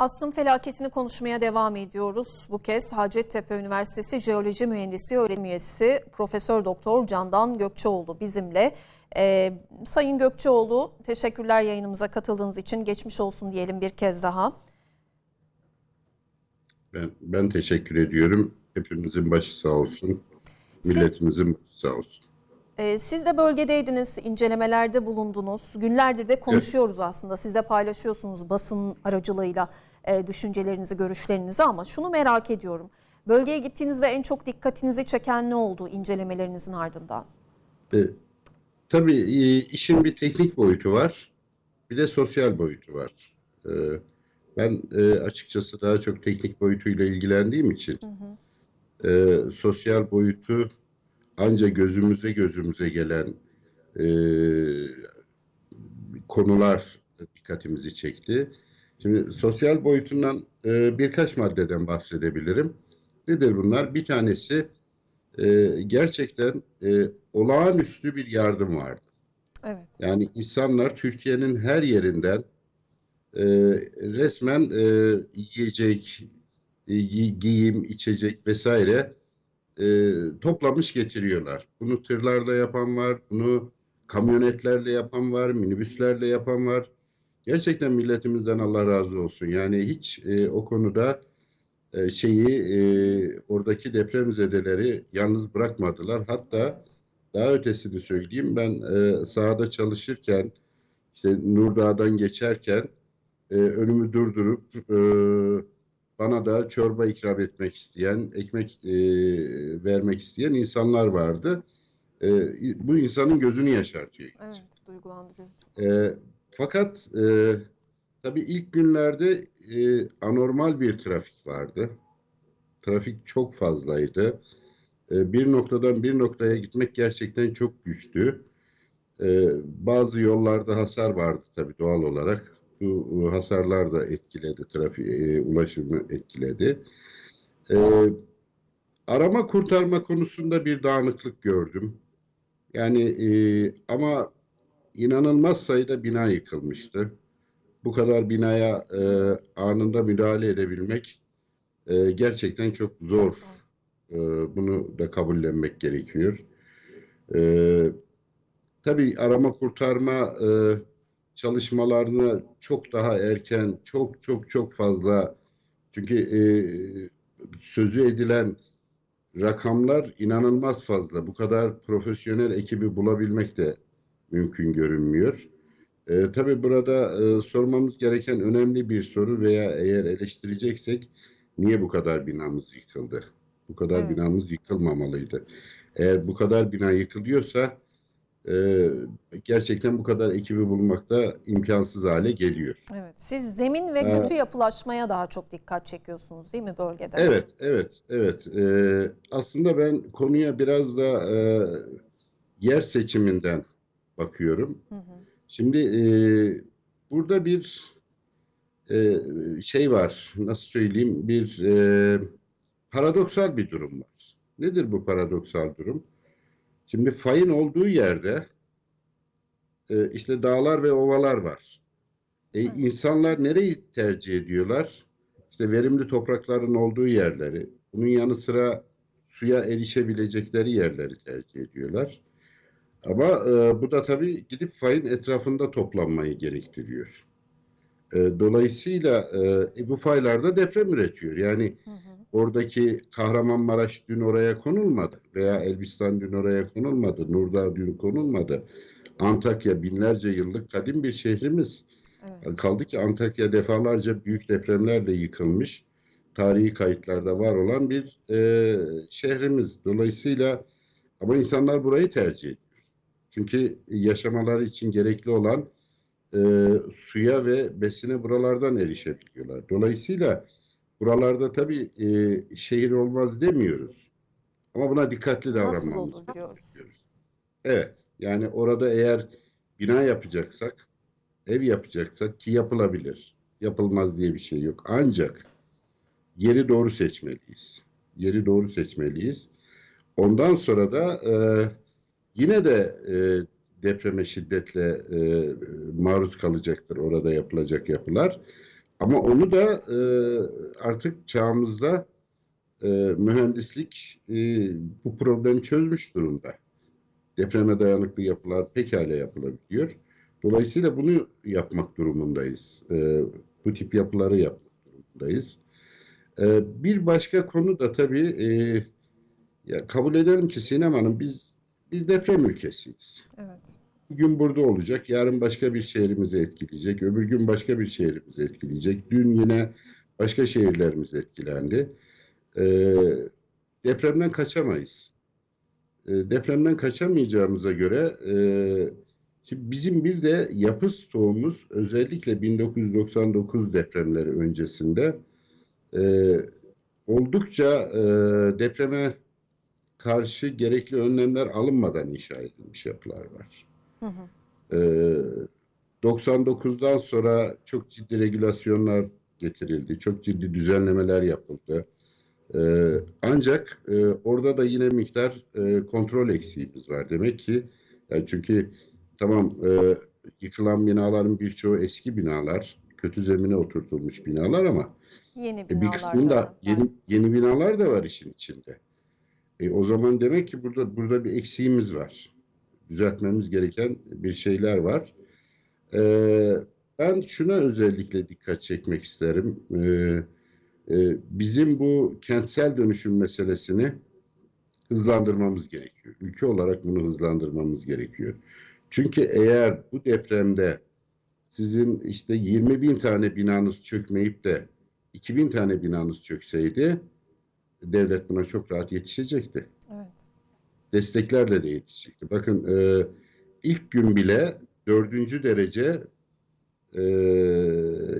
Asrın felaketini konuşmaya devam ediyoruz. Bu kez Hacettepe Üniversitesi Jeoloji Mühendisi öğretim üyesi Profesör Doktor Candan Gökçeoğlu bizimle. Ee, Sayın Gökçeoğlu teşekkürler yayınımıza katıldığınız için. Geçmiş olsun diyelim bir kez daha. Ben, ben teşekkür ediyorum. Hepimizin başı sağ olsun. Siz- Milletimizin başı sağ olsun. Ee, siz de bölgedeydiniz, incelemelerde bulundunuz. Günlerdir de konuşuyoruz aslında. Siz de paylaşıyorsunuz basın aracılığıyla e, düşüncelerinizi, görüşlerinizi ama şunu merak ediyorum. Bölgeye gittiğinizde en çok dikkatinizi çeken ne oldu incelemelerinizin ardından? E, tabii e, işin bir teknik boyutu var. Bir de sosyal boyutu var. E, ben e, açıkçası daha çok teknik boyutuyla ilgilendiğim için e, sosyal boyutu ancak gözümüze gözümüze gelen e, konular dikkatimizi çekti. Şimdi sosyal boyutundan e, birkaç maddeden bahsedebilirim. Nedir bunlar? Bir tanesi e, gerçekten e, olağanüstü bir yardım vardı. Evet. Yani insanlar Türkiye'nin her yerinden e, resmen e, yiyecek, e, gi- giyim, içecek vesaire e, toplamış getiriyorlar. Bunu tırlarla yapan var, bunu kamyonetlerle yapan var, minibüslerle yapan var. Gerçekten milletimizden Allah razı olsun. Yani hiç e, o konuda e, şeyi e, oradaki depremzedeleri yalnız bırakmadılar. Hatta daha ötesini söyleyeyim ben e, sahada çalışırken işte Nurdağ'dan geçerken e, önümü durdurup e, bana da çorba ikram etmek isteyen, ekmek e, vermek isteyen insanlar vardı. E, bu insanın gözünü yaşartıyor. Evet, duygulandırıyor. E, fakat e, tabii ilk günlerde e, anormal bir trafik vardı. Trafik çok fazlaydı. E, bir noktadan bir noktaya gitmek gerçekten çok güçtü. E, bazı yollarda hasar vardı tabii doğal olarak. Bu e, hasarlar da etkiledi, trafik e, ulaşımı etkiledi. E, arama kurtarma konusunda bir dağınıklık gördüm. Yani e, ama inanılmaz sayıda bina yıkılmıştı. Bu kadar binaya e, anında müdahale edebilmek e, gerçekten çok zor. E, bunu da kabullenmek gerekiyor. E, tabii arama kurtarma e, çalışmalarını çok daha erken, çok çok çok fazla çünkü e, sözü edilen rakamlar inanılmaz fazla. Bu kadar profesyonel ekibi bulabilmek de mümkün görünmüyor. E, tabii burada e, sormamız gereken önemli bir soru veya eğer eleştireceksek niye bu kadar binamız yıkıldı? Bu kadar Evet. binamız yıkılmamalıydı. Eğer bu kadar bina yıkılıyorsa e, gerçekten bu kadar ekibi bulmak da imkansız hale geliyor. Evet. Siz zemin ve kötü yapılaşmaya daha çok dikkat çekiyorsunuz değil mi bölgede? Evet, evet, evet. Ee, aslında ben konuya biraz da e, yer seçiminden bakıyorum. Hı hı. Şimdi e, burada bir e, şey var, nasıl söyleyeyim, bir e, paradoksal bir durum var. Nedir bu paradoksal durum? Şimdi fayın olduğu yerde e, işte dağlar ve ovalar var. E, Evet. insanlar nereyi tercih ediyorlar? İşte verimli toprakların olduğu yerleri, bunun yanı sıra suya erişebilecekleri yerleri tercih ediyorlar. Ama e, bu da tabii gidip fayın etrafında toplanmayı gerektiriyor. E, dolayısıyla e, bu faylar da deprem üretiyor. Yani Hı hı. oradaki Kahramanmaraş dün oraya konulmadı veya Elbistan dün oraya konulmadı, Nurdağ dün konulmadı. Antakya binlerce yıllık kadim bir şehrimiz. Evet. Kaldı ki Antakya defalarca büyük depremlerle yıkılmış, tarihi kayıtlarda var olan bir e, şehrimiz. Dolayısıyla ama insanlar burayı tercih ediyor. Çünkü yaşamaları için gerekli olan e, suya ve besine buralardan erişebiliyorlar. Dolayısıyla buralarda tabii e, şehir olmaz demiyoruz. Ama buna dikkatli Nasıl davranmamız olur diyoruz. Evet, yani orada eğer bina yapacaksak, ev yapacaksak ki yapılabilir. Yapılmaz diye bir şey yok. Ancak yeri doğru seçmeliyiz. Yeri doğru seçmeliyiz. Ondan sonra da e, yine de e, depreme şiddetle e, maruz kalacaktır orada yapılacak yapılar. Ama onu da e, artık çağımızda e, mühendislik e, bu problemi çözmüş durumda. Depreme dayanıklı yapılar pekala yapılabiliyor. Dolayısıyla bunu yapmak durumundayız. E, bu tip yapıları yapmak durumundayız. E, bir başka konu da tabii e, ya kabul edelim ki sinemanın biz bir deprem ülkesiyiz. Evet. Bugün burada olacak, yarın başka bir şehrimizi etkileyecek, öbür gün başka bir şehrimizi etkileyecek. Dün yine başka şehirlerimiz etkilendi. Ee, depremden kaçamayız. Ee, depremden kaçamayacağımıza göre e, şimdi bizim bir de yapı stoğumuz özellikle 1999 depremleri öncesinde e, oldukça e, depreme karşı gerekli önlemler alınmadan inşa edilmiş yapılar var. Hı hı. Ee, 99'dan sonra çok ciddi regülasyonlar getirildi, çok ciddi düzenlemeler yapıldı. Ee, ancak e, orada da yine miktar e, kontrol eksiğimiz var. Demek ki yani çünkü tamam e, yıkılan binaların birçoğu eski binalar, kötü zemine oturtulmuş binalar ama Yeni e, bir binalar kısmında yeni yeni binalar da var işin içinde. E, o zaman demek ki burada burada bir eksiğimiz var. Düzeltmemiz gereken bir şeyler var. E, ben şuna özellikle dikkat çekmek isterim. E, e, bizim bu kentsel dönüşüm meselesini hızlandırmamız gerekiyor. Ülke olarak bunu hızlandırmamız gerekiyor. Çünkü eğer bu depremde sizin işte 20 bin tane binanız çökmeyip de 2000 tane binanız çökseydi devlet buna çok rahat yetişecekti. Evet. Desteklerle de yetişecekti. Bakın e, ilk gün bile dördüncü derece e,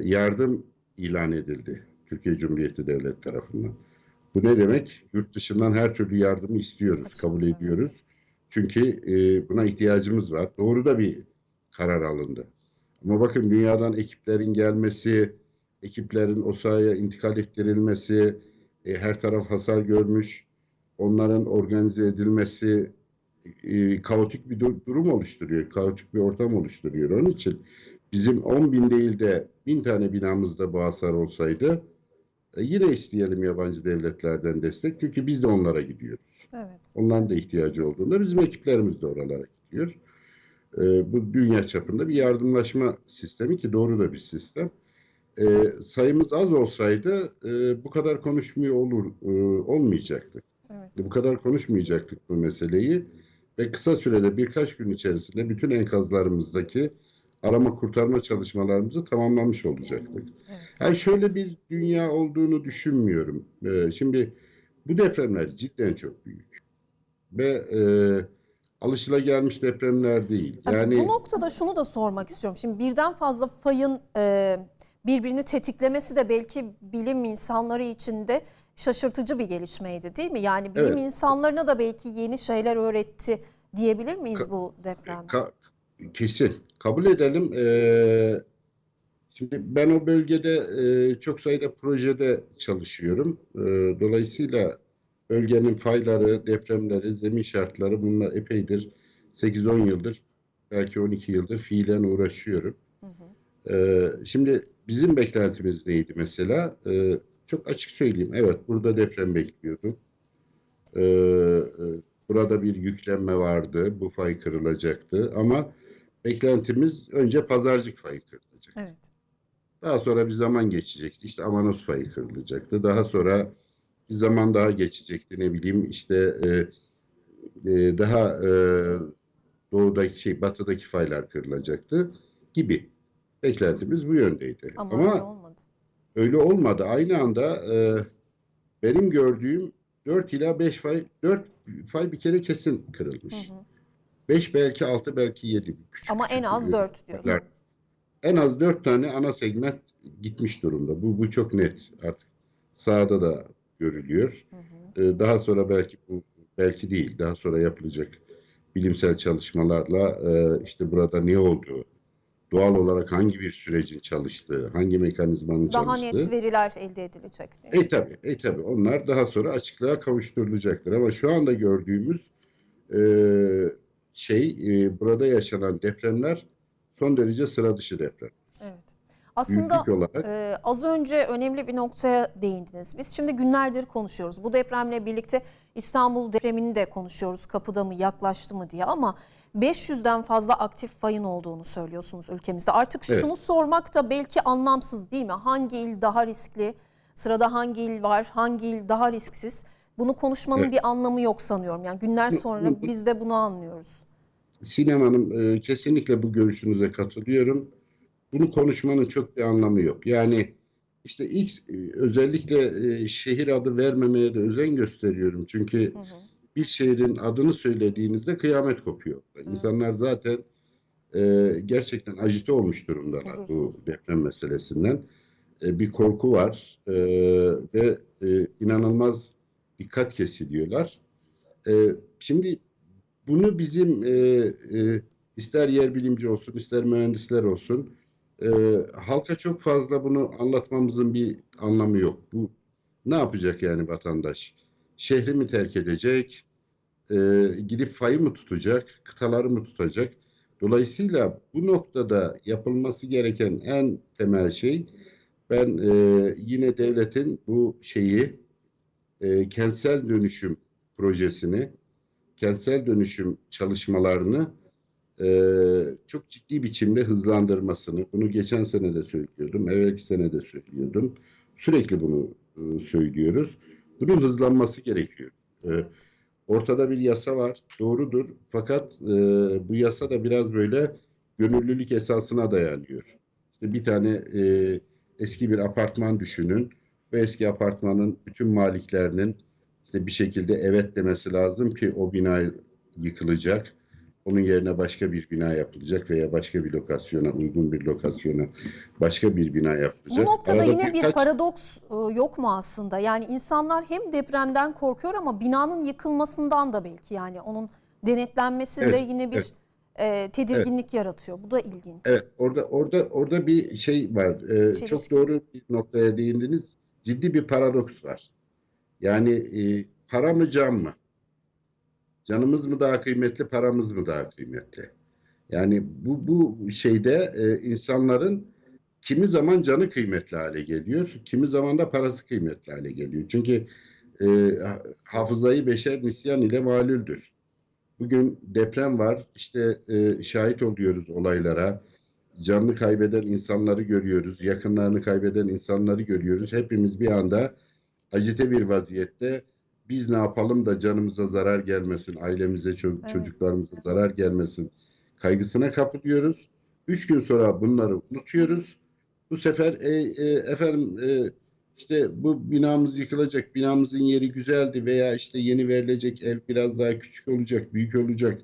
yardım ilan edildi Türkiye Cumhuriyeti Devlet tarafından. Bu ne demek? Yurt dışından her türlü yardımı istiyoruz, Açılsın, kabul ediyoruz. Çünkü e, buna ihtiyacımız var. Doğru da bir karar alındı. Ama bakın dünyadan ekiplerin gelmesi, ekiplerin o sahaya intikal ettirilmesi, e, her taraf hasar görmüş, onların organize edilmesi e, kaotik bir dur- durum oluşturuyor, kaotik bir ortam oluşturuyor. Onun için bizim 10 bin değil de bin tane binamızda bu hasar olsaydı e, yine isteyelim yabancı devletlerden destek çünkü biz de onlara gidiyoruz. Evet. Onların da ihtiyacı olduğunda bizim ekiplerimiz de oralara gidiyor. Ee, bu dünya çapında bir yardımlaşma sistemi ki doğru da bir sistem. Ee, sayımız az olsaydı e, bu kadar konuşmuyor olur e, olmayacaktık. Evet. Bu kadar konuşmayacaktık bu meseleyi ve kısa sürede birkaç gün içerisinde bütün enkazlarımızdaki arama kurtarma çalışmalarımızı tamamlamış olacaktık. Evet. Yani şöyle bir dünya olduğunu düşünmüyorum. Ee, şimdi bu depremler cidden çok büyük ve e, alışılagelmiş depremler değil. Yani Yani bu noktada şunu da sormak istiyorum. Şimdi birden fazla fayın e, birbirini tetiklemesi de belki bilim insanları için de şaşırtıcı bir gelişmeydi değil mi? Yani bilim Evet. insanlarına da belki yeni şeyler öğretti diyebilir miyiz bu deprem? ka- kesin kabul edelim. Ee, şimdi ben o bölgede e, çok sayıda projede çalışıyorum. Ee, dolayısıyla bölgenin fayları, depremleri, zemin şartları bununla epeydir 8-10 yıldır belki 12 yıldır fiilen uğraşıyorum. Hı hı. Ee, şimdi bizim beklentimiz neydi mesela? Ee, çok açık söyleyeyim. Evet burada deprem bekliyorduk. Ee, e, burada bir yüklenme vardı. Bu fay kırılacaktı. Ama beklentimiz önce pazarcık fayı kırılacak. Evet. Daha sonra bir zaman geçecekti. İşte Amanos fayı kırılacaktı. Daha sonra bir zaman daha geçecekti. Ne bileyim işte e, e, daha e, doğudaki şey batıdaki faylar kırılacaktı gibi. Beklentimiz bu yöndeydi. Ama, Ama öyle olmadı. öyle olmadı. Aynı anda e, benim gördüğüm 4 ila 5 fay 4 fay bir kere kesin kırılmış. Hı hı. 5 belki 6 belki 7. Küçük Ama en az bir- 4 diyorsunuz. En az 4 tane ana segment gitmiş durumda. Bu bu çok net artık. Sahada da görülüyor. Hı hı. Ee, Daha sonra belki bu belki değil. Daha sonra yapılacak bilimsel çalışmalarla e, işte burada ne olduğu, doğal olarak hangi bir sürecin çalıştığı, hangi mekanizmanın Daha çalıştığı. net veriler elde edilecek. E tabi, e tabi. Onlar daha sonra açıklığa kavuşturulacaktır. Ama şu anda gördüğümüz e, şey, e, burada yaşanan depremler son derece sıra dışı deprem. Aslında e, az önce önemli bir noktaya değindiniz. Biz şimdi günlerdir konuşuyoruz. Bu depremle birlikte İstanbul depremini de konuşuyoruz. Kapıda mı, yaklaştı mı diye ama 500'den fazla aktif fayın olduğunu söylüyorsunuz ülkemizde. Artık Evet. şunu sormak da belki anlamsız değil mi? Hangi il daha riskli? Sırada hangi il var? Hangi il daha risksiz? Bunu konuşmanın Evet. bir anlamı yok sanıyorum. Yani günler sonra biz de bunu anlıyoruz. Sinem Hanım, e, kesinlikle bu görüşünüze katılıyorum. Bunu konuşmanın çok bir anlamı yok. Yani işte ilk e, özellikle e, şehir adı vermemeye de özen gösteriyorum. Çünkü bir şehrin adını söylediğinizde kıyamet kopuyor. İnsanlar zaten e, gerçekten agite olmuş durumdalar bu deprem meselesinden. E, bir korku var e, ve e, inanılmaz dikkat kesiliyorlar. E, şimdi bunu bizim e, e, ister yer bilimci olsun, ister mühendisler olsun, e, halka çok fazla bunu anlatmamızın bir anlamı yok. Bu ne yapacak yani vatandaş? Şehri mi terk edecek? E, gidip fayı mı tutacak? Kıtaları mı tutacak? Dolayısıyla bu noktada yapılması gereken en temel şey, ben e, yine devletin bu şeyi, e, kentsel dönüşüm projesini, kentsel dönüşüm çalışmalarını e, çok ciddi biçimde hızlandırmasını, bunu geçen sene de söylüyordum, evvelki sene de söylüyordum. Sürekli bunu e, söylüyoruz. Bunun hızlanması gerekiyor. E, ortada bir yasa var, doğrudur. Fakat bu yasa da biraz böyle gönüllülük esasına dayanıyor. İşte bir tane eski bir apartman düşünün. Bu eski apartmanın bütün maliklerinin işte bir şekilde evet demesi lazım ki o bina yıkılacak. Onun yerine başka bir bina yapılacak veya başka bir lokasyona, uygun bir lokasyona başka bir bina Bu yapılacak. noktada Arada yine bir paradoks e, yok mu aslında? Yani insanlar hem depremden korkuyor ama binanın yıkılmasından da belki yani onun denetlenmesi de Evet, yine bir evet. e, tedirginlik yaratıyor. Bu da ilginç. Evet, orada orada orada bir şey var. Ee, Çelişki. çok doğru bir noktaya değindiniz. Ciddi bir paradoks var. Yani e, para mı can mı? Canımız mı daha kıymetli, paramız mı daha kıymetli? Yani bu bu şeyde e, insanların kimi zaman canı kıymetli hale geliyor, kimi zaman da parası kıymetli hale geliyor. Çünkü e, ha- hafızayı beşer nisyan ile malüldür. Bugün deprem var, işte e, şahit oluyoruz olaylara. Canını kaybeden insanları görüyoruz, yakınlarını kaybeden insanları görüyoruz. Hepimiz bir anda acite bir vaziyette biz ne yapalım da canımıza zarar gelmesin, ailemize, ço- Evet. çocuklarımıza zarar gelmesin kaygısına kapılıyoruz. Üç gün sonra bunları unutuyoruz. Bu sefer e, e, efendim e, işte bu binamız yıkılacak, binamızın yeri güzeldi veya işte yeni verilecek ev biraz daha küçük olacak, büyük olacak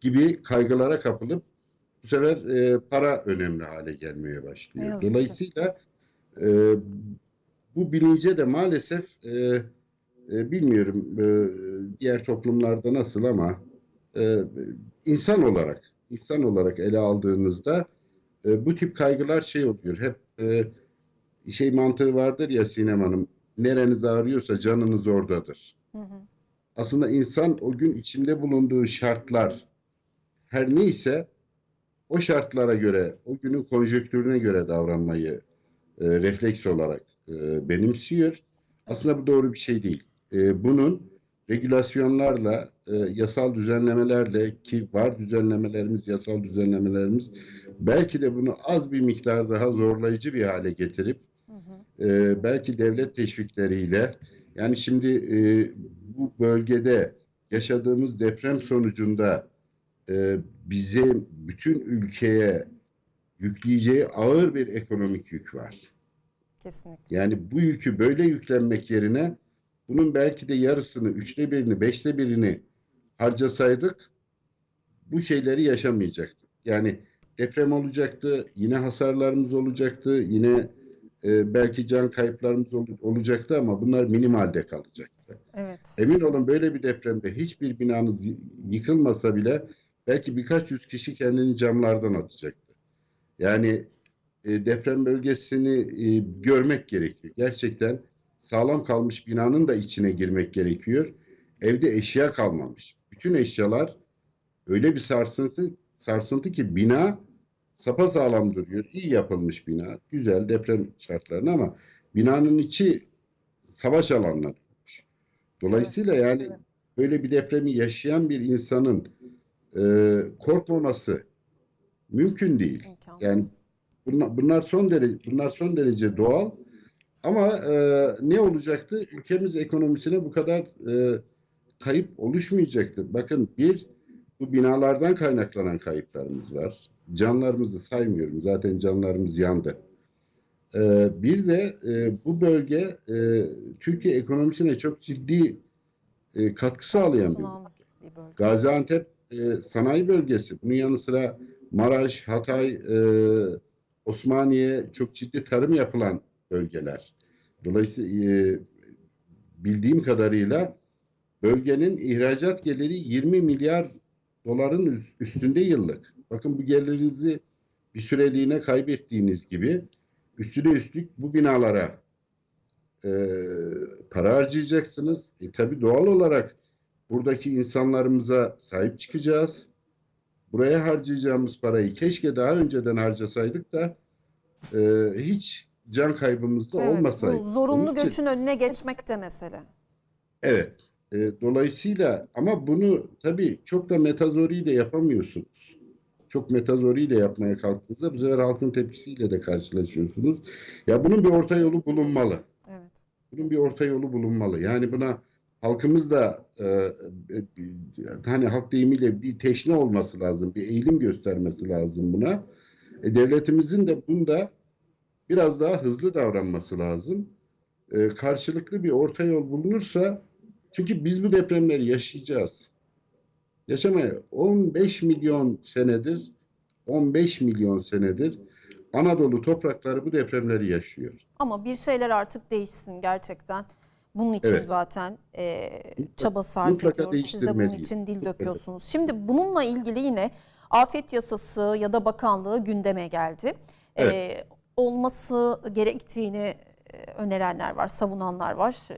gibi kaygılara kapılıp bu sefer e, para önemli hale gelmeye başlıyor. Dolayısıyla e, bu bilince de maalesef e, e, bilmiyorum e, diğer toplumlarda nasıl ama e, insan olarak insan olarak ele aldığınızda e, bu tip kaygılar şey oluyor. Hep e, şey mantığı vardır ya Sinem Hanım. Nereniz ağrıyorsa canınız oradadır. Hı hı. Aslında insan o gün içinde bulunduğu şartlar her neyse o şartlara göre, o günün konjonktürüne göre davranmayı e, refleks olarak e, benimsiyor. Aslında bu doğru bir şey değil. E, bunun regülasyonlarla, e, yasal düzenlemelerle ki var düzenlemelerimiz, yasal düzenlemelerimiz belki de bunu az bir miktar daha zorlayıcı bir hale getirip Hı hı. e, belki devlet teşvikleriyle yani şimdi e, bu bölgede yaşadığımız deprem sonucunda e, bize bütün ülkeye yükleyeceği ağır bir ekonomik yük var. Kesinlikle. Yani bu yükü böyle yüklenmek yerine bunun belki de yarısını, üçte birini, beşte birini harcasaydık bu şeyleri yaşamayacaktık. Yani deprem olacaktı, yine hasarlarımız olacaktı, yine e, belki can kayıplarımız ol- olacaktı ama bunlar minimalde kalacaktı. Evet. Emin olun böyle bir depremde hiçbir binanız yıkılmasa bile belki birkaç yüz kişi kendini camlardan atacaktı. Yani e, deprem bölgesini e, görmek gerekiyor. Gerçekten sağlam kalmış binanın da içine girmek gerekiyor. Evde eşya kalmamış. Bütün eşyalar öyle bir sarsıntı sarsıntı ki bina sapasağlam duruyor. İyi yapılmış bina. Güzel deprem şartlarına ama binanın içi savaş alanına dönmüş. Dolayısıyla Evet, yani evet. böyle bir depremi yaşayan bir insanın e, korkmaması mümkün değil. İmkansız. Yani bunlar, bunlar son derece bunlar son derece doğal. Ama e, ne olacaktı? Ülkemiz ekonomisine bu kadar e, kayıp oluşmayacaktı. Bakın bir bu binalardan kaynaklanan kayıplarımız var. Canlarımızı saymıyorum. Zaten canlarımız yandı. E, bir de e, bu bölge e, Türkiye ekonomisine çok ciddi e, katkı sağlayan bir bölge. Gaziantep e, sanayi bölgesi. Bunun yanı sıra Maraş, Hatay, e, Osmaniye çok ciddi tarım yapılan bölgeler. Dolayısıyla e, bildiğim kadarıyla bölgenin ihracat geliri 20 milyar doların üstünde yıllık. Bakın bu gelirinizi bir süreliğine kaybettiğiniz gibi üstüne üstlük bu binalara e, para harcayacaksınız. E, tabii doğal olarak buradaki insanlarımıza sahip çıkacağız. Buraya harcayacağımız parayı keşke daha önceden harcasaydık da e, hiç can kaybımız da Evet, olmasaydı. zorunlu Onun için- göçün önüne geçmek de mesele. Evet. E, dolayısıyla ama bunu tabii çok da metazoriyle yapamıyorsunuz. Çok metazoriyle yapmaya kalktığınızda bu sefer halkın tepkisiyle de karşılaşıyorsunuz. Ya bunun bir orta yolu bulunmalı. Evet. Bunun bir orta yolu bulunmalı. Yani buna halkımız da e, e, hani halk deyimiyle bir teşne olması lazım, bir eğilim göstermesi lazım buna. E, devletimizin de bunda biraz daha hızlı davranması lazım. E, karşılıklı bir orta yol bulunursa çünkü biz bu depremleri yaşayacağız. Yaşamaya 15 milyon senedir 15 milyon senedir Anadolu toprakları bu depremleri yaşıyor. Ama bir şeyler artık değişsin gerçekten. Bunun için Evet. zaten e, Mutlaka- çaba sarf mutlaka ediyoruz. Siz de bunun için dil döküyorsunuz. Şimdi bununla ilgili yine afet yasası ya da bakanlığı gündeme geldi. Evet. E, olması gerektiğini e, önerenler var, savunanlar var. E,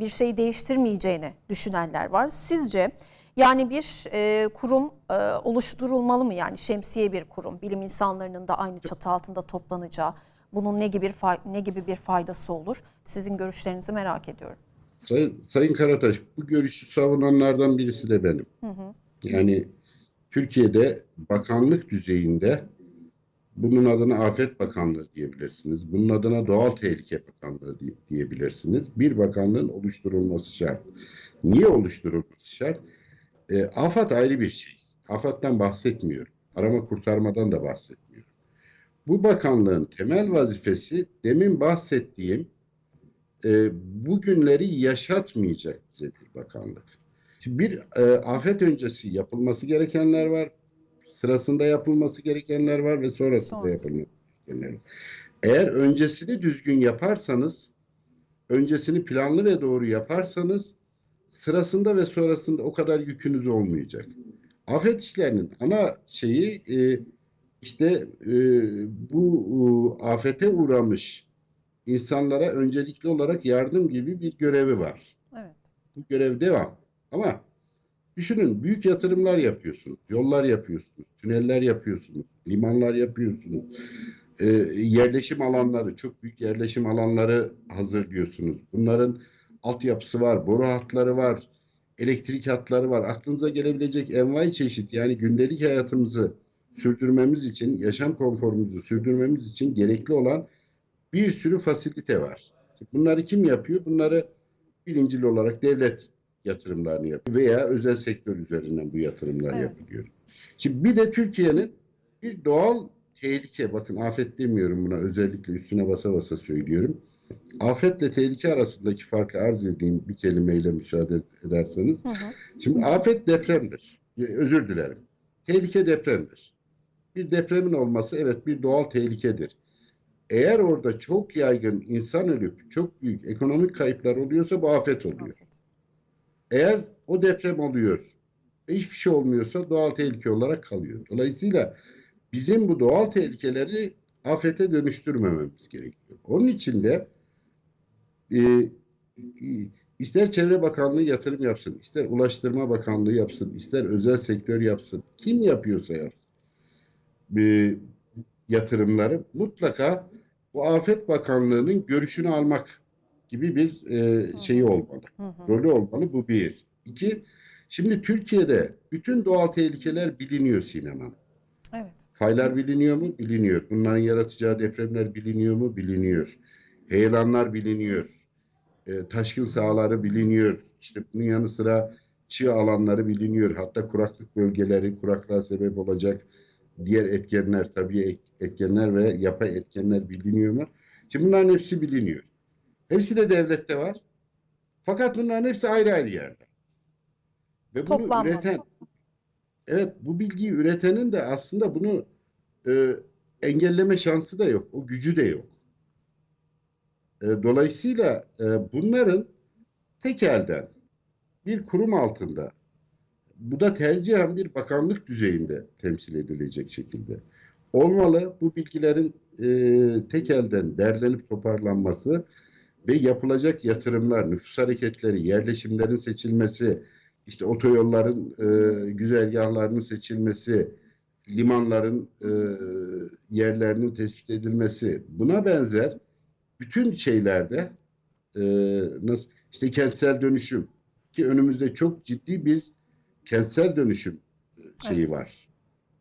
Bir şey değiştirmeyeceğini düşünenler var. Sizce yani bir e, kurum e, oluşturulmalı mı? Yani şemsiye bir kurum, bilim insanlarının da aynı çatı altında toplanacağı. Bunun ne gibi ne gibi bir faydası olur? Sizin görüşlerinizi merak ediyorum. Sayın, Sayın Karataş, bu görüşü savunanlardan birisi de benim. Hı hı. Yani Türkiye'de bakanlık düzeyinde bunun adına Afet Bakanlığı diyebilirsiniz. Bunun adına Doğal Tehlike Bakanlığı diye- diyebilirsiniz. Bir bakanlığın oluşturulması şart. Niye oluşturulması şart? E, AFAD ayrı bir şey. AFAD'dan bahsetmiyorum. Arama kurtarmadan da bahsetmiyorum. Bu bakanlığın temel vazifesi demin bahsettiğim e, bugünleri yaşatmayacak bize bir bakanlık. Şimdi bir e, afet öncesi yapılması gerekenler var, sırasında yapılması gerekenler var ve sonrasında Sonrası. yapılması gerekenler var. Eğer öncesini düzgün yaparsanız, öncesini planlı ve doğru yaparsanız sırasında ve sonrasında o kadar yükünüz olmayacak. Afet işlerinin ana şeyi e, işte e, bu e, afete uğramış insanlara öncelikli olarak yardım gibi bir görevi var. Evet. Bu görev devam. Ama düşünün büyük yatırımlar yapıyorsunuz. Yollar yapıyorsunuz. Tüneller yapıyorsunuz. Limanlar yapıyorsunuz. e, yerleşim alanları, çok büyük yerleşim alanları hazırlıyorsunuz. Bunların altyapısı var, boru hatları var, elektrik hatları var. Aklınıza gelebilecek envai çeşit yani gündelik hayatımızı sürdürmemiz için, yaşam konforumuzu sürdürmemiz için gerekli olan bir sürü fasilite var. Bunları kim yapıyor? Bunları birincil olarak devlet yatırımlarını yapıyor veya özel sektör üzerinden bu yatırımlar Evet. yapılıyor. Şimdi bir de Türkiye'nin bir doğal tehlike, bakın afet demiyorum buna özellikle üstüne basa basa söylüyorum. Afetle tehlike arasındaki farkı arz edeyim bir kelimeyle müsaade ederseniz. Hı hı. Şimdi afet depremdir. Ee, Özür dilerim. Tehlike depremdir. Bir depremin olması evet bir doğal tehlikedir. Eğer orada çok yaygın insan ölüp çok büyük ekonomik kayıplar oluyorsa bu afet oluyor. Afet. Eğer o deprem oluyor ve hiçbir şey olmuyorsa doğal tehlike olarak kalıyor. Dolayısıyla bizim bu doğal tehlikeleri afete dönüştürmememiz gerekiyor. Onun için de e, e, ister Çevre Bakanlığı yatırım yapsın, ister Ulaştırma Bakanlığı yapsın, ister özel sektör yapsın, kim yapıyorsa yapsın. e, yatırımları mutlaka bu Afet Bakanlığı'nın görüşünü almak gibi bir e, şeyi olmalı. Rolü olmalı. Bu bir. İki, şimdi Türkiye'de bütün doğal tehlikeler biliniyor Sinem Hanım. Evet. Faylar biliniyor mu? Biliniyor. Bunların yaratacağı depremler biliniyor mu? Biliniyor. Heyelanlar biliniyor. E, taşkın sahaları biliniyor. İşte bunun yanı sıra çığ alanları biliniyor. Hatta kuraklık bölgeleri, kuraklığa sebep olacak diğer etkenler, tabii et- etkenler ve yapay etkenler biliniyor mu? Şimdi bunların hepsi biliniyor. Hepsi de devlette var. Fakat bunların hepsi ayrı ayrı yerde. Ve bunu Toplanmadı. üreten, evet bu bilgiyi üretenin de aslında bunu e, engelleme şansı da yok. O gücü de yok. E, dolayısıyla e, bunların tek elden bir kurum altında bu da tercihen bir bakanlık düzeyinde temsil edilecek şekilde olmalı. Bu bilgilerin e, tek elden derlenip toparlanması ve yapılacak yatırımlar, nüfus hareketleri, yerleşimlerin seçilmesi, işte otoyolların e, güzergahlarının seçilmesi, limanların e, yerlerinin tespit edilmesi, buna benzer bütün şeylerde e, nasıl işte kentsel dönüşüm ki önümüzde çok ciddi bir kentsel dönüşüm e, şeyi Evet. var,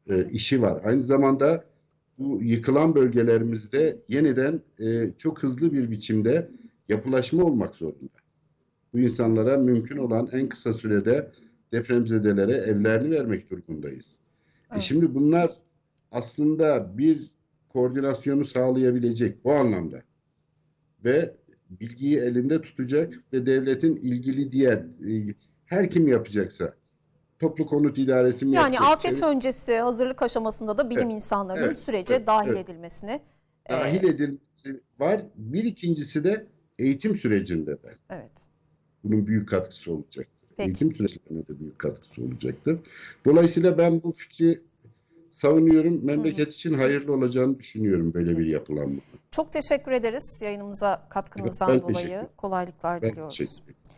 e, işi var. Aynı zamanda bu yıkılan bölgelerimizde yeniden e, çok hızlı bir biçimde yapılaşma olmak zorunda. Bu insanlara mümkün olan en kısa sürede depremzedelere evlerini vermek durumundayız. E Evet. şimdi bunlar aslında bir koordinasyonu sağlayabilecek bu anlamda ve bilgiyi elinde tutacak ve devletin ilgili diğer e, her kim yapacaksa toplu konut idaresi mi Yani yapacak, afet çevre- öncesi hazırlık aşamasında da bilim Evet, insanlarının evet, sürece evet, dahil evet. edilmesini. dahil e, edilmesi var. Bir ikincisi de eğitim sürecinde de evet. bunun büyük katkısı olacaktır. Peki. Eğitim sürecinde de büyük katkısı olacaktır. Dolayısıyla ben bu fikri savunuyorum. Memleket için hayırlı olacağını düşünüyorum böyle bir Peki. yapılanma. Çok teşekkür ederiz yayınımıza katkınızdan Ben dolayı. Kolaylıklar Ben diliyoruz.